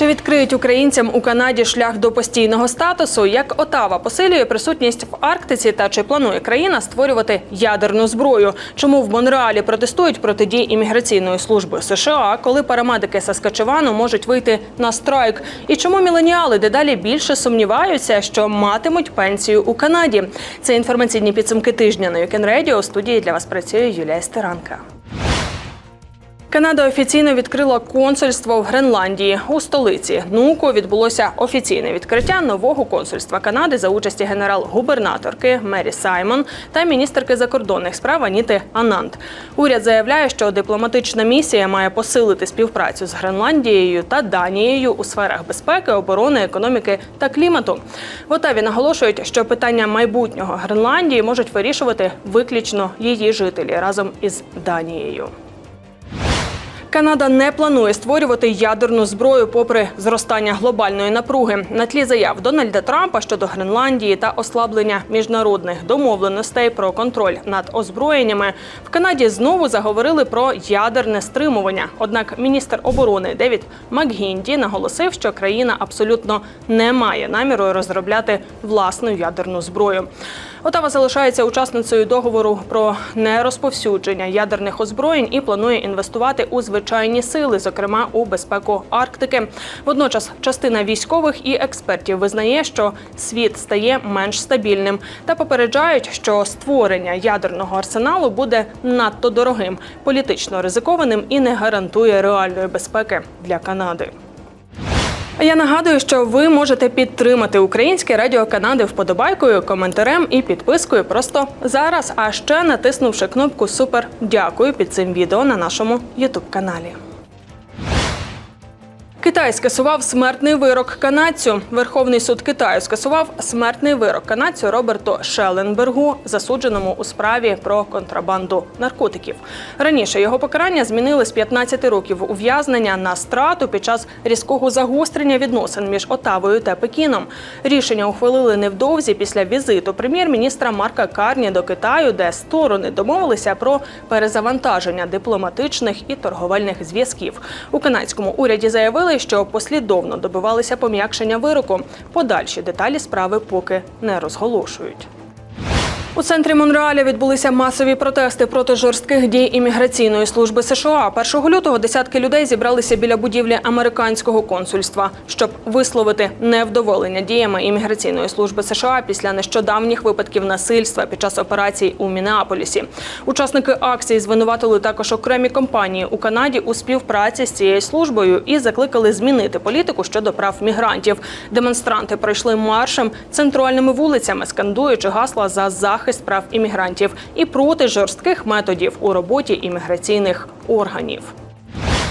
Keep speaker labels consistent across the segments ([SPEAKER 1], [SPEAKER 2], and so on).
[SPEAKER 1] Чи відкриють українцям у Канаді шлях до постійного статусу? Як Отава посилює присутність в Арктиці та чи планує країна створювати ядерну зброю? Чому в Монреалі протестують проти дій імміграційної служби США, коли парамедики Саскачевану можуть вийти на страйк? І чому міленіали дедалі більше сумніваються, що матимуть пенсію у Канаді? Це інформаційні підсумки тижня на Юкен Радіо. У студії для вас працює Юлія Стеранка. Канада офіційно відкрила консульство в Гренландії у столиці. Нуку відбулося офіційне відкриття нового консульства Канади за участі генерал-губернаторки Мері Саймон та міністерки закордонних справ Аніти Анант. Уряд заявляє, що дипломатична місія має посилити співпрацю з Гренландією та Данією у сферах безпеки, оборони, економіки та клімату. В Отаві наголошують, що питання майбутнього Гренландії можуть вирішувати виключно її жителі разом із Данією. Канада не планує створювати ядерну зброю попри зростання глобальної напруги на тлі заяв Дональда Трампа щодо Гренландії та ослаблення міжнародних домовленостей про контроль над озброєннями. В Канаді знову заговорили про ядерне стримування. Однак міністр оборони Девід Макгінді наголосив, що країна абсолютно не має наміру розробляти власну ядерну зброю. Отава залишається учасницею договору про нерозповсюдження ядерних озброєнь і планує інвестувати у звичайні сили, зокрема у безпеку Арктики. Водночас, частина військових і експертів визнає, що світ стає менш стабільним та попереджають, що створення ядерного арсеналу буде надто дорогим, політично ризикованим і не гарантує реальної безпеки для Канади. Я нагадую, що ви можете підтримати українське радіо Канади вподобайкою, коментарем і підпискою просто зараз. А ще натиснувши кнопку Супер дякую під цим відео на нашому Ютуб каналі. Китай скасував смертний вирок канадцю. Верховний суд Китаю скасував смертний вирок канадцю Роберту Шелленбергу, засудженому у справі про контрабанду наркотиків. Раніше його покарання змінили з 15 років ув'язнення на страту під час різкого загострення відносин між Отавою та Пекіном. Рішення ухвалили невдовзі після візиту прем'єр-міністра Марка Карні до Китаю, де сторони домовилися про перезавантаження дипломатичних і торговельних зв'язків. У канадському уряді заявили, що послідовно добивалися пом'якшення вироку. Подальші деталі справи поки не розголошують. У центрі Монреаля відбулися масові протести проти жорстких дій імміграційної служби США. 1 лютого десятки людей зібралися біля будівлі американського консульства, щоб висловити невдоволення діями імміграційної служби США після нещодавніх випадків насильства під час операцій у Мінеаполісі. Учасники акції звинуватили також окремі компанії у Канаді у співпраці з цією службою і закликали змінити політику щодо прав мігрантів. Демонстранти пройшли маршем центральними вулицями, скандуючи гасла за захист прав іммігрантів і проти жорстких методів у роботі імміграційних органів.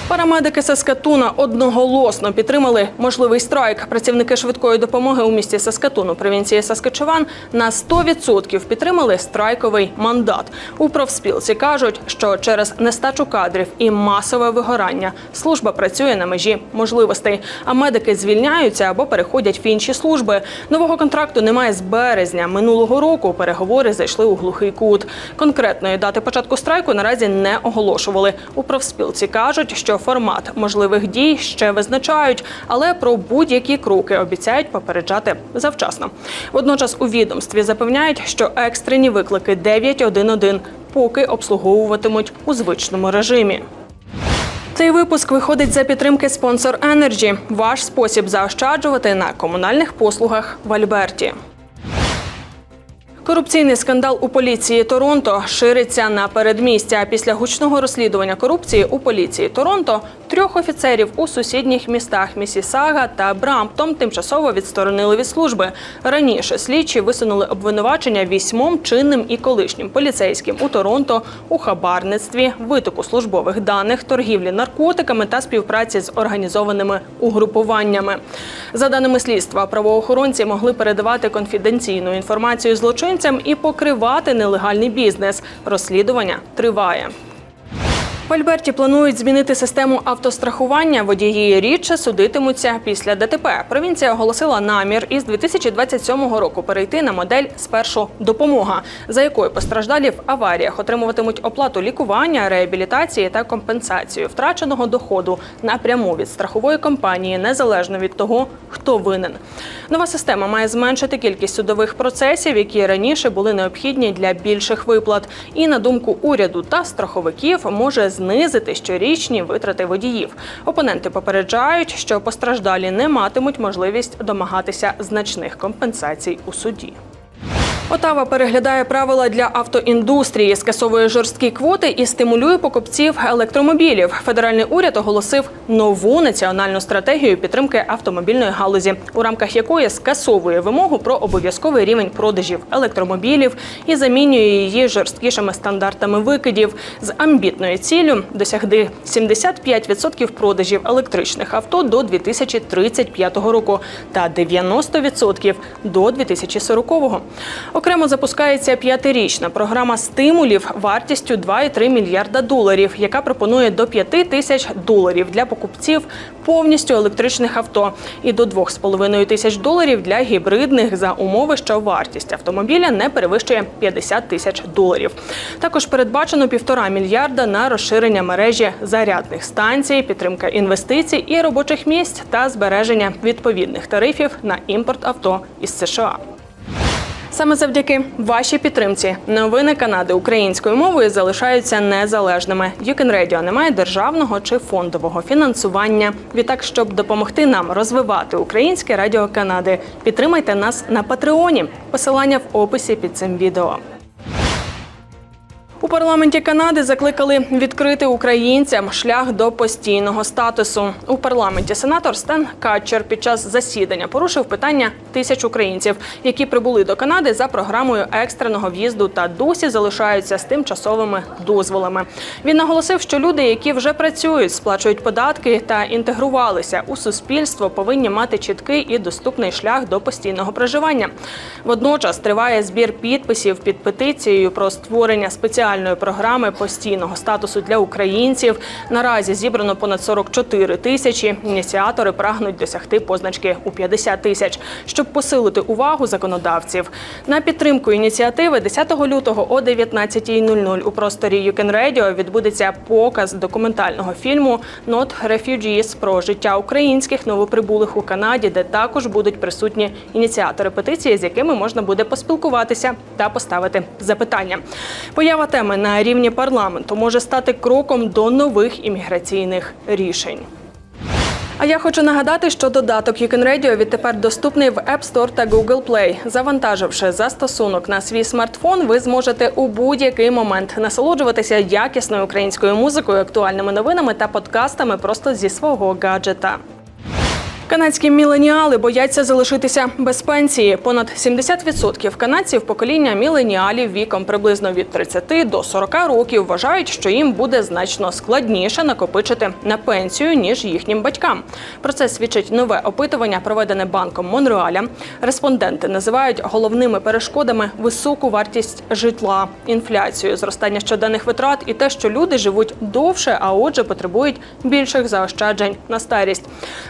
[SPEAKER 1] Парамедики Саскатуна одноголосно підтримали можливий страйк. Працівники швидкої допомоги у місті Саскатун у провінції Саскачеван на 100% підтримали страйковий мандат. У профспілці кажуть, що через нестачу кадрів і масове вигорання служба працює на межі можливостей. А медики звільняються або переходять в інші служби. Нового контракту немає з березня минулого року. Переговори зайшли у глухий кут. Конкретної дати початку страйку наразі не оголошували. У профспілці кажуть, що формат можливих дій ще визначають, але про будь-які кроки обіцяють попереджати завчасно. Водночас у відомстві запевняють, що екстрені виклики 911 поки обслуговуватимуть у звичному режимі. Цей випуск виходить за підтримки спонсор Energy – ваш спосіб заощаджувати на комунальних послугах в Альберті. Корупційний скандал у поліції Торонто шириться на передмістя. Після гучного розслідування корупції у поліції Торонто трьох офіцерів у сусідніх містах Місісага та Брамптон тимчасово відсторонили від служби. Раніше слідчі висунули обвинувачення вісьмом чинним і колишнім поліцейським у Торонто у хабарництві, витоку службових даних, торгівлі наркотиками та співпраці з організованими угрупуваннями. За даними слідства, правоохоронці могли передавати конфіденційну інформацію злочинцям і покривати нелегальний бізнес. Розслідування триває. В Альберті планують змінити систему автострахування. Водії рідше судитимуться після ДТП. Провінція оголосила намір із 2027 року перейти на модель спершу допомога, за якою постраждалі в аваріях отримуватимуть оплату лікування, реабілітації та компенсацію втраченого доходу напряму від страхової компанії, незалежно від того, хто винен. Нова система має зменшити кількість судових процесів, які раніше були необхідні для більших виплат. І на думку уряду та страховиків може знизити щорічні витрати водіїв. Опоненти попереджають, що постраждалі не матимуть можливість домагатися значних компенсацій у суді. Отава переглядає правила для автоіндустрії, скасовує жорсткі квоти і стимулює покупців електромобілів. Федеральний уряд оголосив нову національну стратегію підтримки автомобільної галузі, у рамках якої скасовує вимогу про обов'язковий рівень продажів електромобілів і замінює її жорсткішими стандартами викидів з амбітною ціллю досягти 75% продажів електричних авто до 2035 року та 90% до 2040 Окремо запускається п'ятирічна програма стимулів вартістю 2,3 мільярда доларів, яка пропонує до 5 тисяч доларів для покупців повністю електричних авто і до 2,5 тисяч доларів для гібридних за умови, що вартість автомобіля не перевищує 50 тисяч доларів. Також передбачено півтора мільярда на розширення мережі зарядних станцій, підтримка інвестицій і робочих місць та збереження відповідних тарифів на імпорт авто із США. Саме завдяки вашій підтримці новини Канади українською мовою залишаються незалежними. Юкен Радіо не має державного чи фондового фінансування. Відтак, щоб допомогти нам розвивати українське радіо Канади, підтримайте нас на Патреоні. Посилання в описі під цим відео. Парламенті Канади закликали відкрити українцям шлях до постійного статусу. У парламенті сенатор Стен Катчер під час засідання порушив питання тисяч українців, які прибули до Канади за програмою екстреного в'їзду та досі залишаються з тимчасовими дозволами. Він наголосив, що люди, які вже працюють, сплачують податки та інтегрувалися у суспільство, повинні мати чіткий і доступний шлях до постійного проживання. Водночас триває збір підписів під петицією про створення спеціальної програми постійного статусу для українців. Наразі зібрано понад 44 тисячі. Ініціатори прагнуть досягти позначки у 50 тисяч, щоб посилити увагу законодавців. На підтримку ініціативи 10 лютого о 19.00 у просторі Can Radio відбудеться показ документального фільму «Not Refugees» про життя українських новоприбулих у Канаді, де також будуть присутні ініціатори петиції, з якими можна буде поспілкуватися та поставити запитання. Поява теми на рівні парламенту може стати кроком до нових імміграційних рішень. А я хочу нагадати, що додаток Can Radio відтепер доступний в App Store та Google Play. Завантаживши застосунок на свій смартфон, ви зможете у будь-який момент насолоджуватися якісною українською музикою, актуальними новинами та подкастами просто зі свого гаджета. Канадські міленіали бояться залишитися без пенсії. Понад 70% канадців покоління міленіалів віком приблизно від 30 до 40 років вважають, що їм буде значно складніше накопичити на пенсію ніж їхнім батькам. Про це свідчить нове опитування, проведене банком Монреаля. Респонденти називають головними перешкодами високу вартість житла, інфляцію, зростання щоденних витрат і те, що люди живуть довше, а отже, потребують більших заощаджень на старість.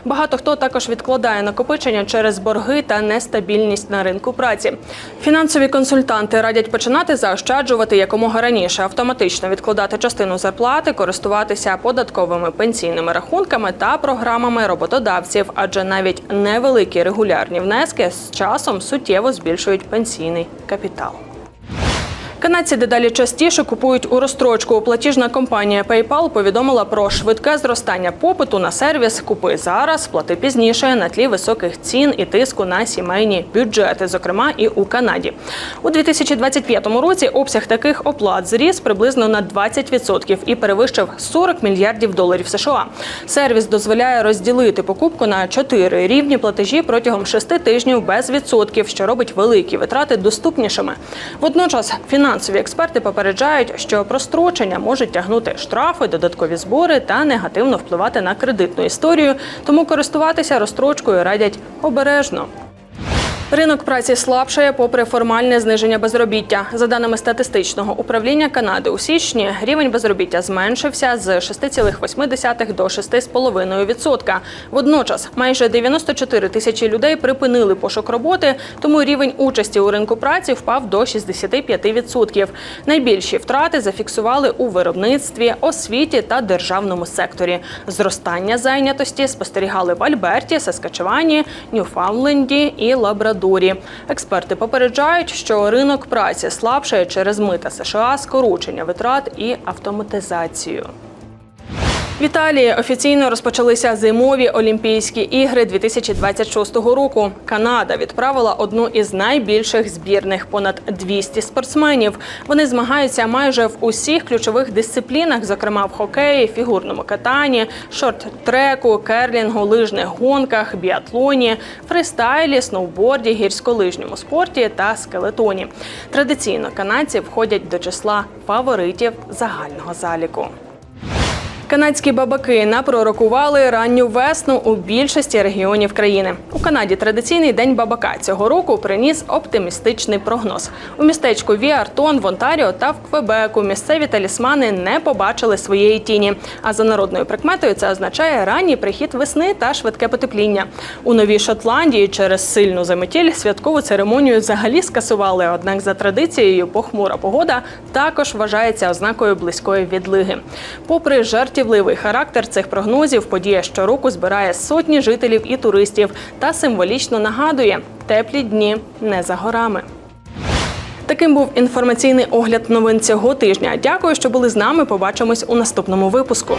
[SPEAKER 1] Багато хто також відкладає накопичення через борги та нестабільність на ринку праці. Фінансові консультанти радять починати заощаджувати якомога раніше, автоматично відкладати частину зарплати, користуватися податковими пенсійними рахунками та програмами роботодавців, адже навіть невеликі регулярні внески з часом суттєво збільшують пенсійний капітал. Канадці дедалі частіше купують у розстрочку. Платіжна компанія PayPal повідомила про швидке зростання попиту на сервіс Купи зараз, плати пізніше на тлі високих цін і тиску на сімейні бюджети, зокрема і у Канаді. У 2025 році обсяг таких оплат зріс приблизно на 20% і перевищив 40 мільярдів доларів США. Сервіс дозволяє розділити покупку на чотири рівні платежі протягом шести тижнів без відсотків, що робить великі витрати доступнішими. Водночас фінансові експерти попереджають, що прострочення можуть тягнути штрафи, додаткові збори та негативно впливати на кредитну історію. Тому користуватися розстрочкою радять обережно. Ринок праці слабшає попри формальне зниження безробіття. За даними статистичного управління Канади, у січні рівень безробіття зменшився з 6,8 до 6,5%. Водночас майже 94 тисячі людей припинили пошук роботи, тому рівень участі у ринку праці впав до 65%. Найбільші втрати зафіксували у виробництві, освіті та державному секторі. Зростання зайнятості спостерігали в Альберті, Саскачевані, Ньюфаундленді і Лабрадорі. Експерти попереджають, що ринок праці слабшає через мита США, скорочення витрат і автоматизацію. В Італії офіційно розпочалися зимові Олімпійські ігри 2026 року. Канада відправила одну із найбільших збірних понад 200 спортсменів. Вони змагаються майже в усіх ключових дисциплінах, зокрема в хокеї, фігурному катанні, шорт-треку, керлінгу, лижних гонках, біатлоні, фристайлі, сноуборді, гірськолижньому спорті та скелетоні. Традиційно канадці входять до числа фаворитів загального заліку. Канадські бабаки напророкували ранню весну у більшості регіонів країни. У Канаді традиційний день бабака цього року приніс оптимістичний прогноз. У містечку Віартон в Онтаріо та в Квебеку місцеві талісмани не побачили своєї тіні. А за народною прикметою це означає ранній прихід весни та швидке потепління. У Новій Шотландії через сильну заметіль святкову церемонію взагалі скасували. Однак за традицією похмура погода також вважається ознакою близької відлиги. Попри жартівливий характер цих прогнозів, подія щороку збирає сотні жителів і туристів та символічно нагадує, теплі дні не за горами. Таким був інформаційний огляд новин цього тижня. Дякую, що були з нами. Побачимось у наступному випуску.